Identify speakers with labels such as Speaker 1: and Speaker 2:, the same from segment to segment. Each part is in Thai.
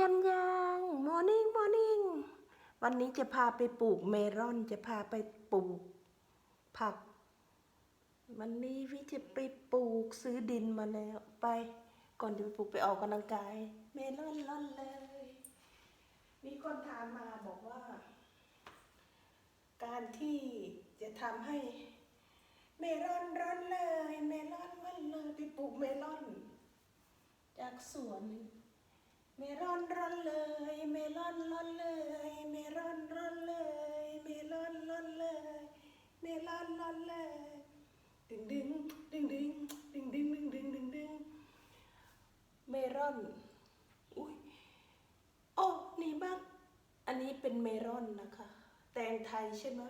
Speaker 1: กันยังมอร์นิ่งมอร์นิ่งวันนี้จะพาไปปลูกเมลอนจะพาไปปลูกผัก วันนี้วิจะไปปลูกซื้อดินมาแล้วไป ก่อนจะไปปลูกไปออกกำลังกาย เมลอนล่อนเลย มีคนถามมาบอกว่า การที่จะทำให้ เมลอนร้อนเลย เมลอนร้อนเลยไปปลูกเมลอน จากสวน เมลอนร้อนเลย เมลอนร้อนเลย เมลอนร้อนเลย เมลอนร้อนเลย เมลอนร้อนเลย ดึงดึงดึงดึงดึงดึงดึงดึงดึงดึงเมลอน อุ้ยโอ้นี่บ้าง อันนี้เป็นเมลอนนะคะ แตงไทยใช่ไหม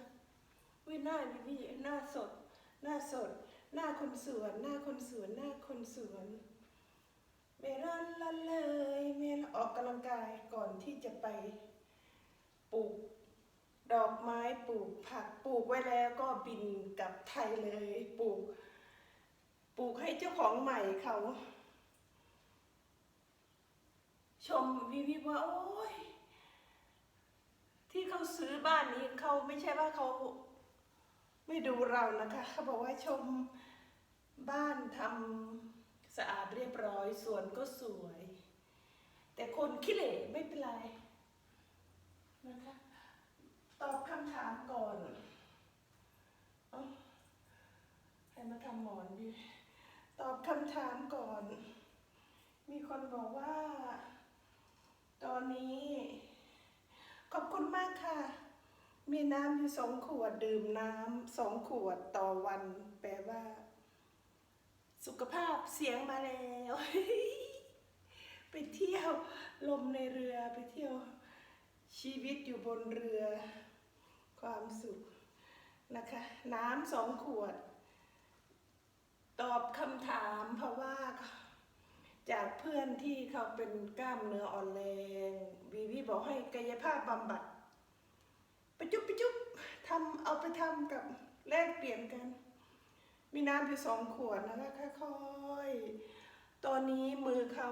Speaker 1: วิหน้าวิวิหน้าสด หน้าสด หน้าคนสวน หน้าคนสวน หน้าคนสวน เมลอนละเลยเมลอนออกกำลังกายก่อนที่จะไปปลูกดอกไม้ปลูกผักปลูกไว้แล้วก็บินกลับไทยเลยปลูก ปลูกให้เจ้าของใหม่เขา ชมวิวิว่า โอ้ยที่เขาซื้อบ้านนี้เขาไม่ใช่ว่าเขาไม่ดูเรานะคะ เขาบอกว่าชมบ้านทำ สะอาดเรียบร้อยสวนก็สวย แต่คนขี้เหร่ไม่เป็นไรนะคะตอบคำถามก่อนอให้มาทำหมอนดิตอบคำถามก่อน มีคนบอกว่า ตอนนี้ ขอบคุณมากค่ะ มีน้ำอยู่สองขวดดื่มน้ำสองขวดต่อวัน แปลว่า สุขภาพเสียงมาแล้ว ไปเที่ยวลมในเรือไปเที่ยวชีวิตอยู่บนเรือ ความสุขนะคะ น้ำสองขวด ตอบคำถามเพราะว่าจากเพื่อนที่เขาเป็นกล้ามเนื้ออ่อนแรงวีวีบอกให้กายภาพบำบัดไปจุ๊บไปจุ๊บทำเอาไปทำกับแลกเปลี่ยนกัน มีน้ำอยู่สองขวดนะคะค่อยๆ ตอนนี้มือเขา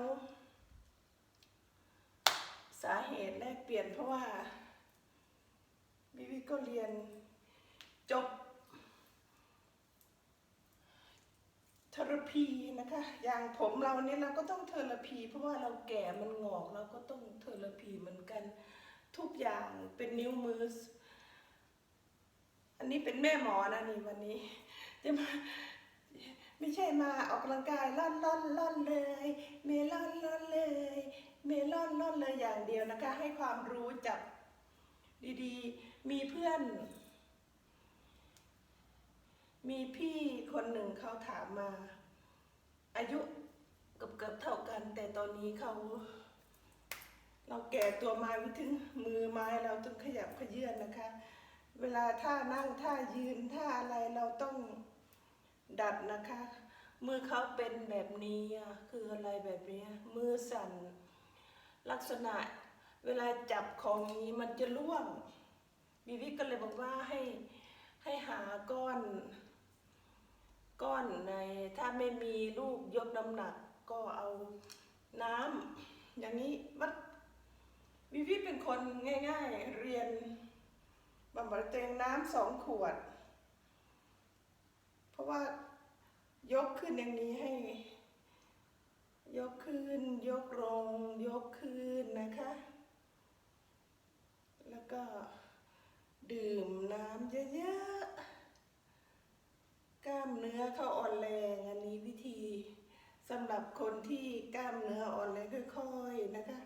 Speaker 1: สาเหตุแลกเปลี่ยนเพราะว่าวิวิก็เรียนจบเทอราพีนะคะ อย่างผมเราเนี่ยเราก็ต้องเทอราพี เพราะว่าเราแก่มันงอกเราก็ต้องเทอราพีเหมือนกันทุกอย่างเป็นนิ้วมือ อันนี้เป็นแม่หมอนะนี่วันนี้ จะมาไม่ใช่มาออกกำลังกายล่อนล่อนล่อนเลย เมลอนล่อนเลย เมลอนล่อนเลยอย่างเดียวนะคะ ให้ความรู้จับดีๆ มีเพื่อน มีพี่คนหนึ่งเขาถามมา อายุเกือบเกือบเท่ากัน แต่ตอนนี้เขา เราแก่ตัวมาวิถึงมือไม้เราต้องขยับขยื่นนะคะ เวลาท่านั่งท่ายืนท่าอะไรเราต้อง ดัดนะคะ มือเขาเป็นแบบนี้คืออะไรแบบนี้มือสั่นลักษณะเวลาจับของนี้มันจะล่วงบีวิก็เลยบอกว่าให้ให้หาก้อน ก้อนในถ้าไม่มีลูกยกน้ำหนักก็เอาน้ำอย่างนี้วัดวิวิเป็นคนง่าย ๆ เรียนบำบัดตัวเองน้ำสองขวด เพราะว่าย กขึ้นอย่างนี้ให้ ยกขึ้น ยกลง ยกขึ้นนะคะ แล้วก็ดื่มน้ำเยอะๆ กล้ามเนื้อเขาอ่อนแรง อันนี้วิธีสำหรับคนที่กล้ามเนื้ออ่อนแรงค่อยๆนะคะ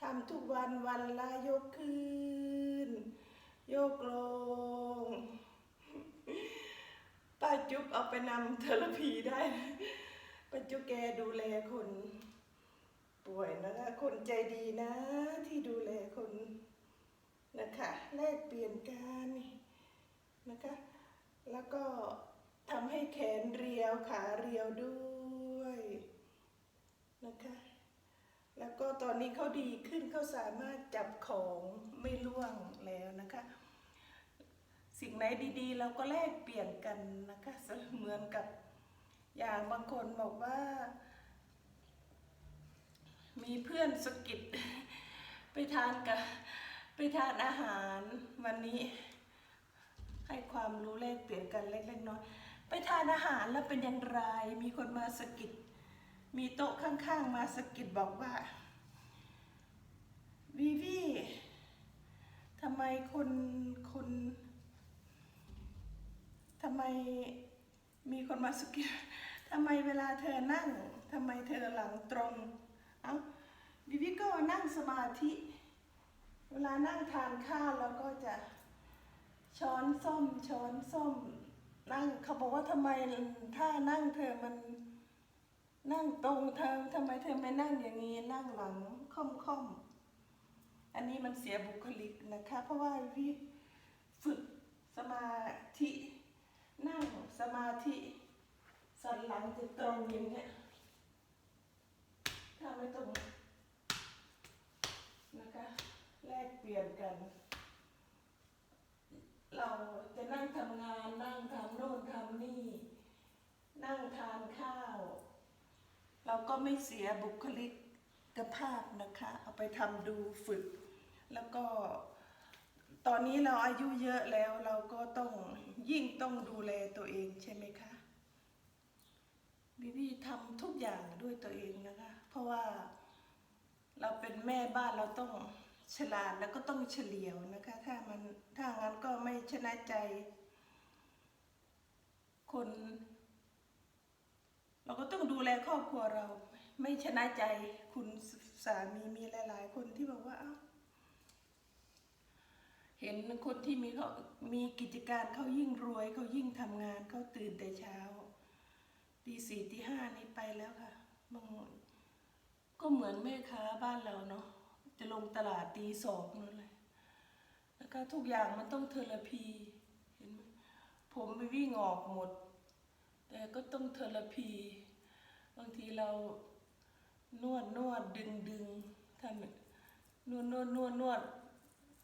Speaker 1: ทำทุกวันวันละยกขึ้น ยกลง จุ๊บเอาไปนำเทอราพีได้ป้าจุ๊บแกดูแลคนป่วยนะคนใจดีนะ ที่ดูแลคนนะคะแลกเปลี่ยนกันนะคะ แล้วก็ทำให้แขนเรียวขาเรียวด้วยนะคะ แล้วก็ตอนนี้เขาดีขึ้นเขาสามารถจับของไม่ล่วงแล้วนะคะ สิ่งไหนดีๆ เราก็แลกเปลี่ยนกันนะคะเหมือนกับอย่างบางคนบอกว่า มีเพื่อนสะกิดไปทานกับไปทานอาหารวันนี้ ให้ความรู้แลกเปลี่ยนกันเล็กๆน้อยไปทานอาหารแล้วเป็นอย่างไร มีคนมาสะกิดมีโต๊ะข้างๆ มาสะกิดบอกว่าวิวีทำไมคนคน ทำไมมีคนมาสกิดทำไมเวลาเธอนั่งทำไมเธอหลังตรง เอ้าวิวีก็นั่งสมาธิ เวลานั่งทานข้าวแล้วก็จะช้อนส้อมช้อนส้ม นั่งเขาบอกว่าทำไมถ้านั่งเธอมันนั่งตรงเธอทำไมเธอไม่นั่งอย่างนี้นั่งหลังค่อมค่อมๆอันนี้มันเสียบุคลิกนะคะ เพราะว่าพี่ฝึกสมาธิ นั่งสมาธิสันหลังจะตรงอย่างเงี้ยถ้าไม่ตรงนะคะแลกเปลี่ยนกัน เราจะนั่งทำงานนั่งทำโน่นทำนี่ นั่งทานข้าว เราก็ไม่เสียบุคลิกภาพนะคะ เอาไปทำดูฝึก แล้วก็ ตอนนี้เราอายุเยอะแล้วเราก็ต้องยิ่งต้องดูแลตัวเองใช่ไหมคะบิบี้ทำทุกอย่างด้วยตัวเองนะคะ เพราะว่าเราเป็นแม่บ้านเราต้องฉลาดแล้วก็ต้องเฉลียวนะคะ ถ้ามันถ้างั้นก็ไม่ชนะใจ คน เราก็ต้องดูแลครอบครัวเรา ไม่ชนะใจคุณสามีมีหลาย ๆ คนที่บอกว่าเอ้า เห็นคนที่มีเขามีกิจการเขายิ่งรวยเขายิ่งทำงานเขาตื่นแต่เช้าตีสี่ตีห้านี่ไปแล้วค่ะบางก็เหมือนแม่ค้าบ้านเราเนาะจะลงตลาดตีสองนั่นเลยแล้วก็ทุกอย่างมันต้องเทอราพีเห็นไหมผมไปวิ่งออกหมด แต่ก็ต้องเทอราพี บางทีเรานวดนวดดึงดึงทำนวดนวดนวดนวด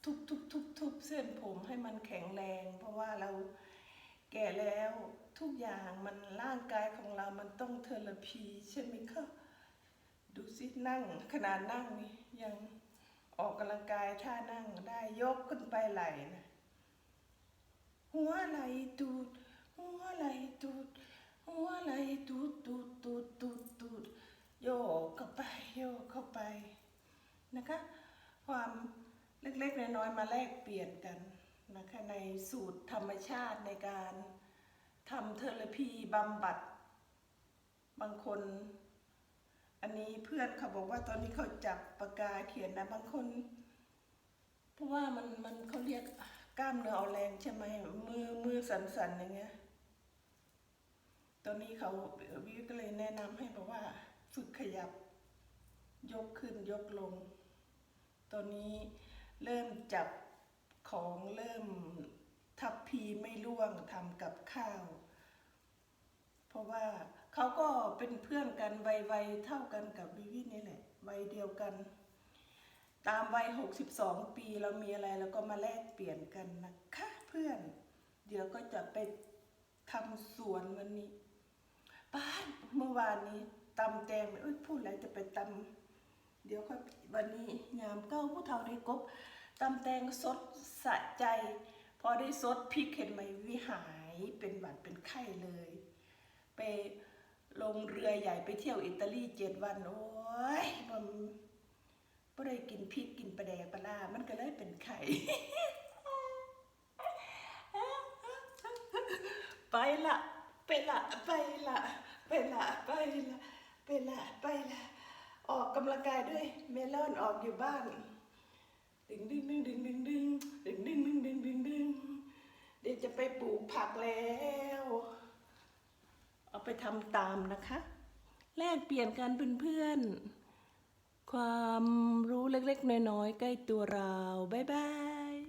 Speaker 1: ทุบทุบทุบทุบเส้นผมให้มันแข็งแรง เพราะว่าเราแก่แล้วทุกอย่างมันร่างกายของเรามันต้องเทอราพีใช่ไหมคะดูสินั่งขนาดนั่งนี่ยังออกกำลังกายท่านั่งได้ยกขึ้นไปไหลนะหัวไหลตูด หัวไหลตูด หัวไหลตูดตูดตูดตูดตูดโยกเข้าไปโยกเข้าไปนะคะ ความ เล็กๆน้อยๆมาแลกเปลี่ยนกันนะคะในสูตรธรรมชาติในการทำเทอราพีบำบัด บางคน อันนี้เพื่อนเขาบอกว่าตอนนี้เขาจับปากกาเขียนนะบางคน เพราะว่ามันมันเขาเรียกกล้ามเนื้ออ่อนแรงใช่ไหมมือมือสั่นๆอย่างเงี้ยตอนนี้เขาวิวก็เลยแนะนำให้บอกว่าฝึกขยับ ยกขึ้นยกลง ตอนนี้ เริ่มจับของเริ่มทับพีไม่ร่วงทำกับข้าว เพราะว่าเขาก็เป็นเพื่อนกันวัยๆเท่ากันกับวิวินี่แหละวัยเดียวกัน ตามวัย 62 ปีเรามีอะไรเราก็มาแลกเปลี่ยนกันนะคะเพื่อน เดี๋ยวก็จะไปทำสวนวันนี้ป้านเมื่อวานนี้ตำแตงเอ้ยพูดแล้วจะไปตำ เดี๋ยวค่อยวันนี้ยามเก้าผู้เฒ่าได้กบตำแตงสดสะใจ พอได้สดพริกเห็นไหมวิหายเป็นหวัดเป็นไข้เลย ไปลงเรือใหญ่ไปเที่ยวอิตาลีเจ็ดวัน โอ้ยมันไม่ได้กินพริกกินปลาแดกปลาร้ามันก็เลยเป็นไข่ไปละ ไปละ ไปละ ไปละ ไปละ ไปละ ไปละ ออกกำลังกายด้วยเมลอนออกอยู่บ้านดึงดึงดึงดึงดึงดึงดึงดึงดึงดึงดึงดึงเดี๋ยวจะไปปลูกผักแล้ว เอาไปทำตามนะคะ แลกเปลี่ยนกันเพื่อนๆ ความรู้เล็กๆ น้อยๆ ใกล้ตัวเรา บ๊ายบาย